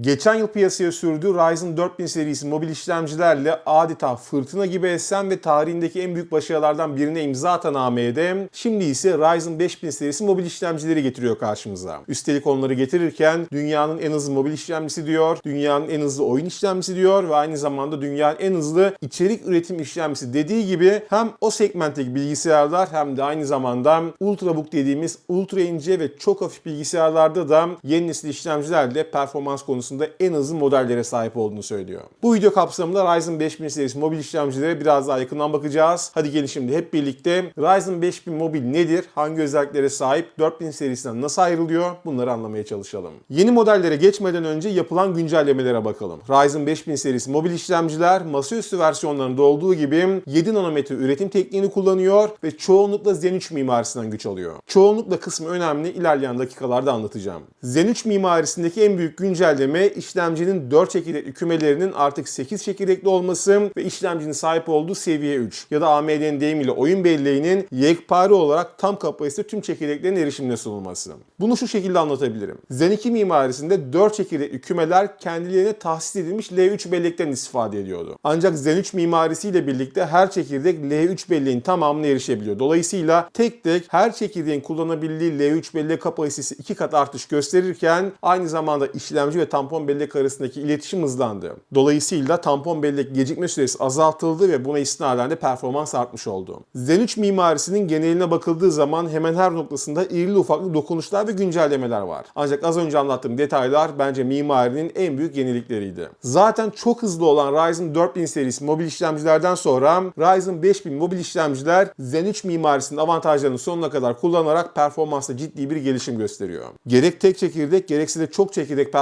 Geçen yıl piyasaya sürdüğü Ryzen 4000 serisi mobil işlemcilerle adeta fırtına gibi esen ve tarihindeki en büyük başarılardan birine imza atan AMD, şimdi ise Ryzen 5000 serisi mobil işlemcileri getiriyor karşımıza. Üstelik onları getirirken dünyanın en hızlı mobil işlemcisi diyor, dünyanın en hızlı oyun işlemcisi diyor ve aynı zamanda dünyanın en hızlı içerik üretim işlemcisi dediği gibi hem o segmentteki bilgisayarlar hem de aynı zamanda Ultrabook dediğimiz ultra ince ve çok hafif bilgisayarlarda da yeni nesil işlemcilerle performans konusunda en hızlı modellere sahip olduğunu söylüyor. Bu video kapsamında Ryzen 5000 serisi mobil işlemcilere biraz daha yakından bakacağız. Hadi gelin şimdi hep birlikte Ryzen 5000 mobil nedir? Hangi özelliklere sahip? 4000 serisinden nasıl ayrılıyor? Bunları anlamaya çalışalım. Yeni modellere geçmeden önce yapılan güncellemelere bakalım. Ryzen 5000 serisi mobil işlemciler masaüstü versiyonlarında olduğu gibi 7 nanometre üretim tekniğini kullanıyor ve çoğunlukla Zen 3 mimarisinden güç alıyor. Çoğunlukla kısmı önemli ilerleyen dakikalarda anlatacağım. Zen 3 mimarisindeki en büyük güncelleme işlemcinin 4 çekirdekli kümelerinin artık 8 çekirdekli olması ve işlemcinin sahip olduğu seviye 3 ya da AMD'nin deyimiyle oyun belleğinin yekpare olarak tam kapasite tüm çekirdeklerin erişimine sunulması. Bunu şu şekilde anlatabilirim. Zen 2 mimarisinde 4 çekirdekli kümeler kendilerine tahsis edilmiş L3 bellekten istifade ediyordu. Ancak Zen 3 mimarisiyle birlikte her çekirdek L3 belleğin tamamına erişebiliyor. Dolayısıyla tek tek her çekirdeğin kullanabildiği L3 bellek kapasitesi 2 kat artış gösterirken aynı zamanda işlemci ve tampon bellek arasındaki iletişim hızlandı. Dolayısıyla tampon bellek gecikme süresi azaltıldı ve buna istinaden de performans artmış oldu. Zen 3 mimarisinin geneline bakıldığı zaman hemen her noktasında irili ufaklı dokunuşlar ve güncellemeler var. Ancak az önce anlattığım detaylar bence mimarinin en büyük yenilikleriydi. Zaten çok hızlı olan Ryzen 4000 serisi mobil işlemcilerden sonra Ryzen 5000 mobil işlemciler Zen 3 mimarisinin avantajlarını sonuna kadar kullanarak performansta ciddi bir gelişim gösteriyor. Gerek tek çekirdek gerekse de çok çekirdek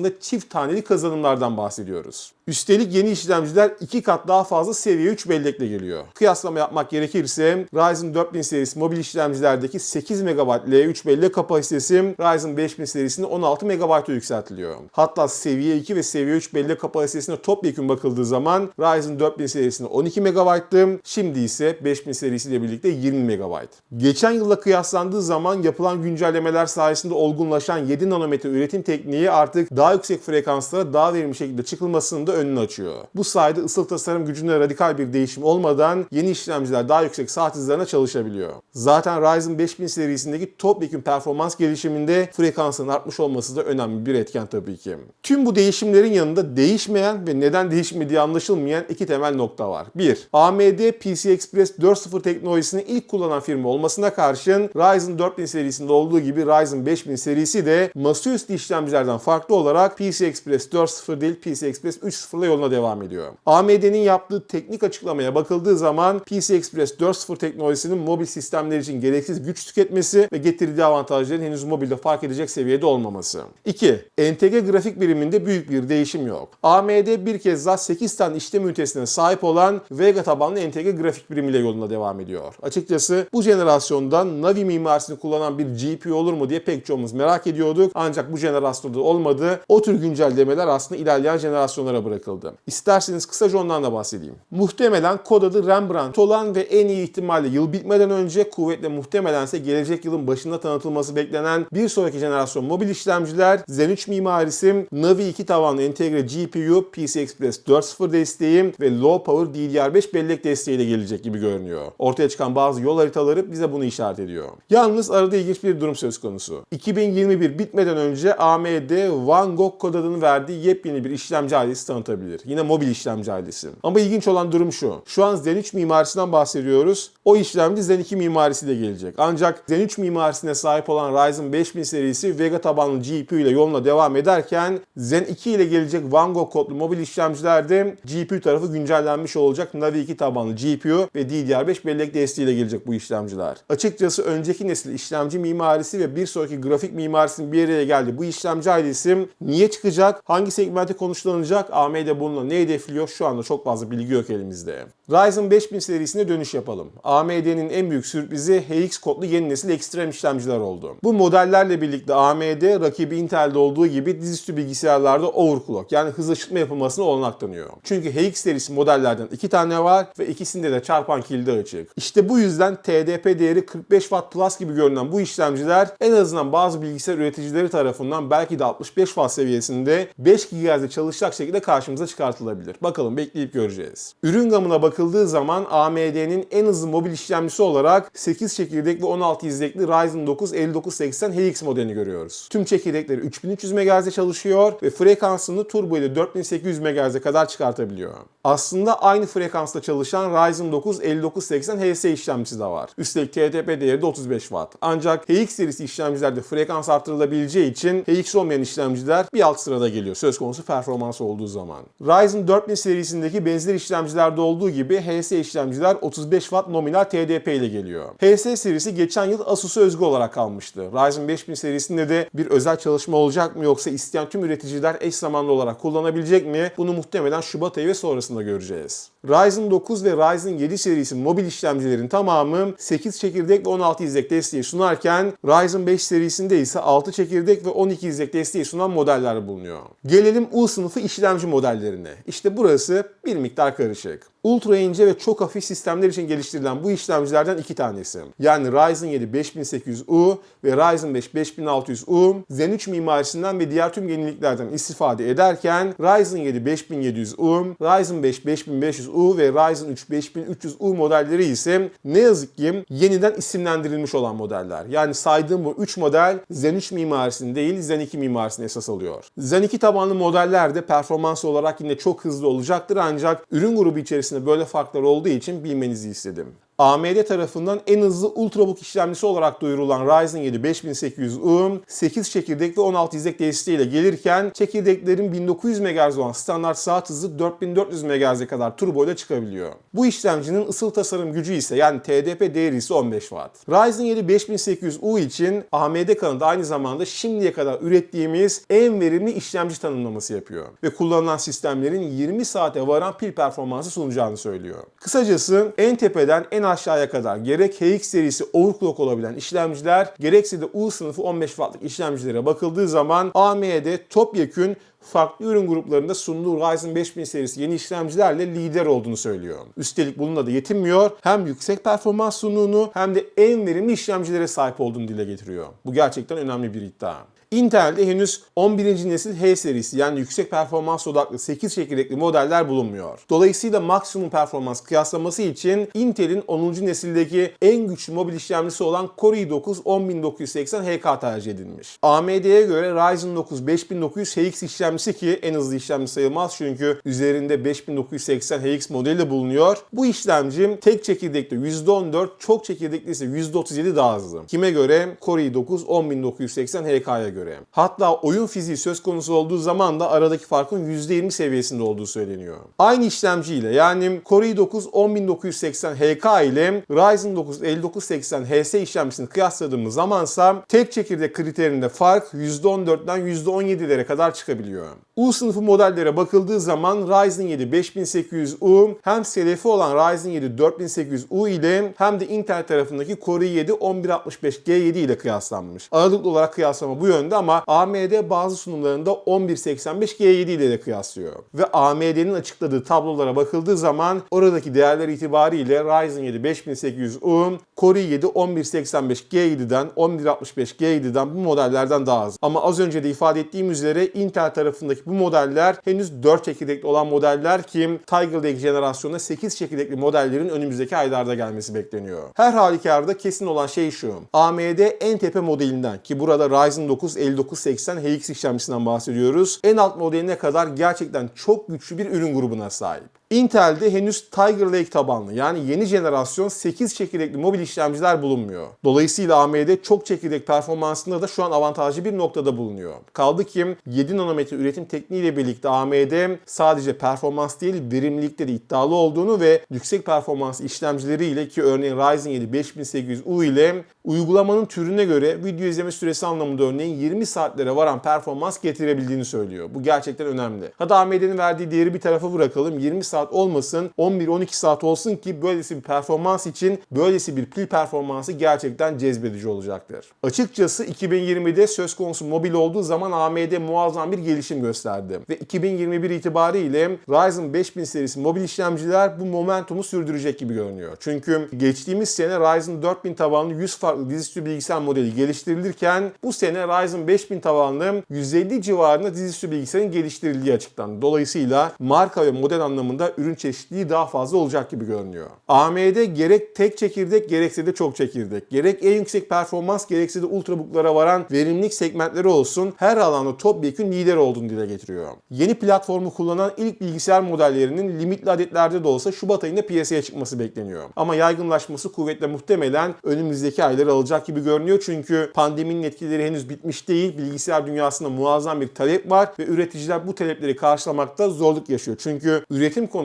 performansında çift taneli kazanımlardan bahsediyoruz. Üstelik yeni işlemciler 2 kat daha fazla seviye 3 bellekle geliyor. Kıyaslama yapmak gerekirse Ryzen 4000 serisi mobil işlemcilerdeki 8 MB L3 bellek kapasitesi Ryzen 5000 serisinde 16 MB'a yükseltiliyor. Hatta seviye 2 ve seviye 3 bellek kapasitesine topyekun bakıldığı zaman Ryzen 4000 serisinde 12 MB'tı. Şimdi ise 5000 serisiyle birlikte 20 MB. Geçen yılla kıyaslandığı zaman yapılan güncellemeler sayesinde olgunlaşan 7 nanometre üretim tekniği artık daha yüksek frekanslara daha verimli şekilde çıkılmasını da önünü açıyor. Bu sayede ısıl tasarım gücünde radikal bir değişim olmadan yeni işlemciler daha yüksek saat hızlarına çalışabiliyor. Zaten Ryzen 5000 serisindeki topyekun performans gelişiminde frekansın artmış olması da önemli bir etken tabii ki. Tüm bu değişimlerin yanında değişmeyen ve neden değişmediği anlaşılmayan iki temel nokta var. 1. AMD PCI Express 4.0 teknolojisini ilk kullanan firma olmasına karşın Ryzen 4000 serisinde olduğu gibi Ryzen 5000 serisi de masaüstü işlemcilerden farklı olarak PCI Express 4.0 değil PCI Express 3.0 ile yoluna devam ediyor. AMD'nin yaptığı teknik açıklamaya bakıldığı zaman PCI Express 4.0 teknolojisinin mobil sistemler için gereksiz güç tüketmesi ve getirdiği avantajların henüz mobilde fark edecek seviyede olmaması. 2. Entegre grafik biriminde büyük bir değişim yok. AMD bir kez daha 8 tane işlem ünitesine sahip olan Vega tabanlı entegre grafik birimiyle yoluna devam ediyor. Açıkçası bu jenerasyondan Navi mimarisini kullanan bir GPU olur mu diye pek çoğumuz merak ediyorduk. Ancak bu jenerasyonda olmadı. O tür güncellemeler aslında ilerleyen jenerasyonlara bırakıldı. İsterseniz kısaca ondan da bahsedeyim. Muhtemelen kod adı Rembrandt olan ve en iyi ihtimalle yıl bitmeden önce kuvvetle muhtemelense gelecek yılın başında tanıtılması beklenen bir sonraki jenerasyon mobil işlemciler Zen 3 mimarisi, Navi 2 tabanlı entegre GPU, PCI Express 4.0 desteği ve Low Power DDR5 bellek desteğiyle gelecek gibi görünüyor. Ortaya çıkan bazı yol haritaları bize bunu işaret ediyor. Yalnız arada ilginç bir durum söz konusu. 2021 bitmeden önce AMD Van Gogh kod verdiği yepyeni bir işlemci ailesi tanıtabilir. Yine mobil işlemci ailesi. Ama ilginç olan durum şu. Şu an Zen 3 mimarisinden bahsediyoruz. O işlemci Zen 2 mimarisiyle gelecek. Ancak Zen 3 mimarisine sahip olan Ryzen 5000 serisi Vega tabanlı GPU ile yoluna devam ederken Zen 2 ile gelecek Van Gogh kodlu mobil işlemcilerde GPU tarafı güncellenmiş olacak. Navi 2 tabanlı GPU ve DDR5 bellek desteğiyle gelecek bu işlemciler. Açıkçası önceki nesil işlemci mimarisi ve bir sonraki grafik mimarisinin bir araya geldi. Bu işlemci ailesi niye çıkacak? Hangi segmente konuşlanacak? AMD bununla ne hedefliyor? Şu anda çok fazla bilgi yok elimizde. Ryzen 5000 serisine dönüş yapalım. AMD'nin en büyük sürprizi HX kodlu yeni nesil ekstrem işlemciler oldu. Bu modellerle birlikte AMD rakibi Intel'de olduğu gibi dizüstü bilgisayarlarda overclock yani hız aşıtma yapılmasına olanak tanıyor. Çünkü HX serisi modellerden iki tane var ve ikisinde de çarpan kilidi açık. İşte bu yüzden TDP değeri 45 Watt Plus gibi görünen bu işlemciler en azından bazı bilgisayar üreticileri tarafından belki de 65 Watt Watt seviyesinde 5 GHz'de çalışacak şekilde karşımıza çıkartılabilir. Bakalım bekleyip göreceğiz. Ürün gamına bakıldığı zaman AMD'nin en hızlı mobil işlemcisi olarak 8 çekirdek ve 16 izlekli Ryzen 9 5980 HX modelini görüyoruz. Tüm çekirdekleri 3300 MHz'de çalışıyor ve frekansını turbo ile 4800 MHz'e kadar çıkartabiliyor. Aslında aynı frekansta çalışan Ryzen 9 5980 HS işlemcisi de var. Üstelik TDP değeri de 35 Watt. Ancak HX serisi işlemcilerde frekans arttırılabileceği için HX olmayan işlemciler bir alt sırada geliyor söz konusu performans olduğu zaman. Ryzen 4000 serisindeki benzer işlemcilerde olduğu gibi HS işlemciler 35 Watt nominal TDP ile geliyor. HS serisi geçen yıl Asus'a özgü olarak kalmıştı. Ryzen 5000 serisinde de bir özel çalışma olacak mı yoksa isteyen tüm üreticiler eş zamanlı olarak kullanabilecek mi? Bunu muhtemelen Şubat ayı ve sonrasında göreceğiz. Ryzen 9 ve Ryzen 7 serisi mobil işlemcilerin tamamı 8 çekirdek ve 16 izlek desteği sunarken Ryzen 5 serisinde ise 6 çekirdek ve 12 izlek desteği sunan modeller bulunuyor. Gelelim U sınıfı işlemci modellerine. İşte burası bir miktar karışık. Ultra ince ve çok hafif sistemler için geliştirilen bu işlemcilerden iki tanesi. Yani Ryzen 7 5800U ve Ryzen 5 5600U Zen 3 mimarisinden ve diğer tüm yeniliklerden istifade ederken Ryzen 7 5700U, Ryzen 5 5500U ve Ryzen 3 5300U modelleri ise ne yazık ki yeniden isimlendirilmiş olan modeller. Yani saydığım bu 3 model Zen 3 mimarisini değil Zen 2 mimarisini esas alıyor. Zen 2 tabanlı modeller de performans olarak yine çok hızlı olacaktır ancak ürün grubu içerisinde böyle farklar olduğu için bilmenizi istedim. AMD tarafından en hızlı ultrabook işlemcisi olarak duyurulan Ryzen 7 5800U 8 çekirdek ve 16 izlek desteğiyle gelirken çekirdeklerin 1900 MHz olan standart saat hızı 4400 MHz'e kadar turbo ile çıkabiliyor. Bu işlemcinin ısıl tasarım gücü ise yani TDP değeri ise 15 Watt. Ryzen 7 5800U için AMD kanadı aynı zamanda şimdiye kadar ürettiğimiz en verimli işlemci tanımlaması yapıyor. Ve kullanılan sistemlerin 20 saate varan pil performansı sunacağını söylüyor. Kısacası en tepeden en aşağıya kadar gerek HX serisi overclock olabilen işlemciler gerekse de U sınıfı 15 wattlık işlemcilere bakıldığı zaman AMD topyekün farklı ürün gruplarında sunduğu Ryzen 5000 serisi yeni işlemcilerle lider olduğunu söylüyor. Üstelik bununla da yetinmiyor. Hem yüksek performans sunduğunu hem de en verimli işlemcilere sahip olduğunu dile getiriyor. Bu gerçekten önemli bir iddia. Intel'de henüz 11. nesil H serisi yani yüksek performans odaklı 8 çekirdekli modeller bulunmuyor. Dolayısıyla maksimum performans kıyaslaması için Intel'in 10. nesildeki en güçlü mobil işlemcisi olan Core i9 10980 HK tercih edilmiş. AMD'ye göre Ryzen 9 5900 HX işlemcisi ki en hızlı işlemci sayılmaz çünkü üzerinde 5980 HX modeli de bulunuyor. Bu işlemci tek çekirdekli %14, çok çekirdekli ise %37 daha hızlı. Kime göre? Core i9 10980 HK'ya göre göre. Hatta oyun fiziği söz konusu olduğu zaman da aradaki farkın %20 seviyesinde olduğu söyleniyor. Aynı işlemciyle yani Core i9 10980 HK ile Ryzen 9 5980 HS işlemcisini kıyasladığımız zamansa tek çekirdek kriterinde fark %14'den %17'lere kadar çıkabiliyor. U sınıfı modellere bakıldığı zaman Ryzen 7 5800U hem selefi olan Ryzen 7 4800U ile hem de Intel tarafındaki Core i7 1165G7 ile kıyaslanmış. Ağırlıklı olarak kıyaslama bu yönde ama AMD bazı sunumlarında 1185G7 ile de kıyaslıyor. Ve AMD'nin açıkladığı tablolara bakıldığı zaman oradaki değerler itibariyle Ryzen 7 5800U, Core i7 1185G7'den 1165G7'den bu modellerden daha az. Ama az önce de ifade ettiğim üzere Intel tarafındaki bu modeller henüz 4 çekirdekli olan modeller ki Tiger Lake jenerasyonuna 8 çekirdekli modellerin önümüzdeki aylarda gelmesi bekleniyor. Her halükarda kesin olan şey şu. AMD en tepe modelinden ki burada Ryzen 9 5980 HX işlemcisinden bahsediyoruz. En alt modeline kadar gerçekten çok güçlü bir ürün grubuna sahip. Intel'de henüz Tiger Lake tabanlı yani yeni jenerasyon 8 çekirdekli mobil işlemciler bulunmuyor. Dolayısıyla AMD çok çekirdek performansında da şu an avantajlı bir noktada bulunuyor. Kaldı ki 7 nanometre üretim tekniğiyle birlikte AMD sadece performans değil verimlilikte de iddialı olduğunu ve yüksek performans işlemcileriyle ki örneğin Ryzen 7 5800U ile uygulamanın türüne göre video izleme süresi anlamında örneğin 20 saatlere varan performans getirebildiğini söylüyor. Bu gerçekten önemli. Hadi AMD'nin verdiği değeri bir tarafa bırakalım. 20 saat saat olmasın 11-12 saat olsun ki böylesi bir performans için böylesi bir pil performansı gerçekten cezbedici olacaktır. Açıkçası 2020'de söz konusu mobil olduğu zaman AMD muazzam bir gelişim gösterdi. Ve 2021 itibariyle Ryzen 5000 serisi mobil işlemciler bu momentumu sürdürecek gibi görünüyor. Çünkü geçtiğimiz sene Ryzen 4000 tabanlı 100 farklı dizüstü bilgisayar modeli geliştirilirken bu sene Ryzen 5000 tabanlı 150 civarında dizüstü bilgisayarın geliştirildiği açıklandı. Dolayısıyla marka ve model anlamında ürün çeşitliliği daha fazla olacak gibi görünüyor. AMD gerek tek çekirdek gerekse de çok çekirdek, gerek en yüksek performans gerekse de ultrabooklara varan verimlilik segmentleri olsun her alanda topyekun lider olduğunu dile getiriyor. Yeni platformu kullanan ilk bilgisayar modellerinin limitli adetlerde de olsa Şubat ayında piyasaya çıkması bekleniyor. Ama yaygınlaşması kuvvetle muhtemelen önümüzdeki ayları alacak gibi görünüyor çünkü pandeminin etkileri henüz bitmiş değil. Bilgisayar dünyasında muazzam bir talep var ve üreticiler bu talepleri karşılamakta zorluk yaşıyor. Çünkü üretim konusunda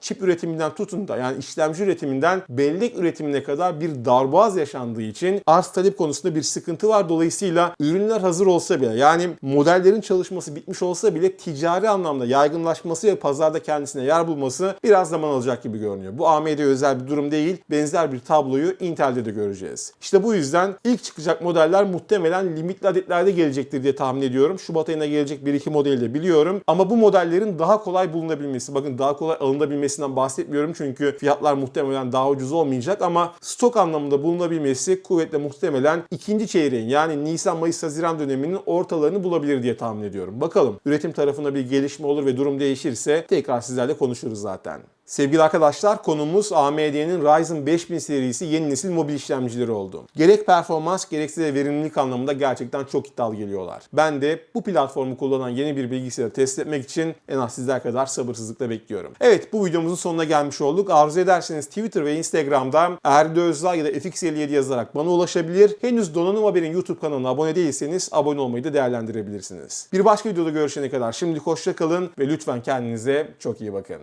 çip üretiminden tutun da yani işlemci üretiminden bellek üretimine kadar bir darboğaz yaşandığı için arz talep konusunda bir sıkıntı var. Dolayısıyla ürünler hazır olsa bile yani modellerin çalışması bitmiş olsa bile ticari anlamda yaygınlaşması ve pazarda kendisine yer bulması biraz zaman alacak gibi görünüyor. Bu AMD özel bir durum değil. Benzer bir tabloyu Intel'de de göreceğiz. İşte bu yüzden ilk çıkacak modeller muhtemelen limitli adetlerde gelecektir diye tahmin ediyorum. Şubat ayına gelecek 1-2 modeli de biliyorum. Ama bu modellerin daha kolay bulunabilmesi, bakın daha kolay alınabilmesinden bahsetmiyorum çünkü fiyatlar muhtemelen daha ucuz olmayacak ama stok anlamında bulunabilmesi kuvvetle muhtemelen ikinci çeyreğin yani Nisan, Mayıs, Haziran döneminin ortalarını bulabilir diye tahmin ediyorum. Bakalım üretim tarafında bir gelişme olur ve durum değişirse tekrar sizlerle konuşuruz zaten. Sevgili arkadaşlar konumuz AMD'nin Ryzen 5000 serisi yeni nesil mobil işlemcileri oldu. Gerek performans gerekse de verimlilik anlamında gerçekten çok iddialı geliyorlar. Ben de bu platformu kullanan yeni bir bilgisayarı test etmek için en az sizler kadar sabırsızlıkla bekliyorum. Evet bu videomuzun sonuna gelmiş olduk. Arzu ederseniz Twitter ve Instagram'da Erdi Özdağ ya da FX57 yazarak bana ulaşabilir. Henüz Donanım Haber'in YouTube kanalına abone değilseniz abone olmayı da değerlendirebilirsiniz. Bir başka videoda görüşene kadar şimdilik hoşça kalın ve lütfen kendinize çok iyi bakın.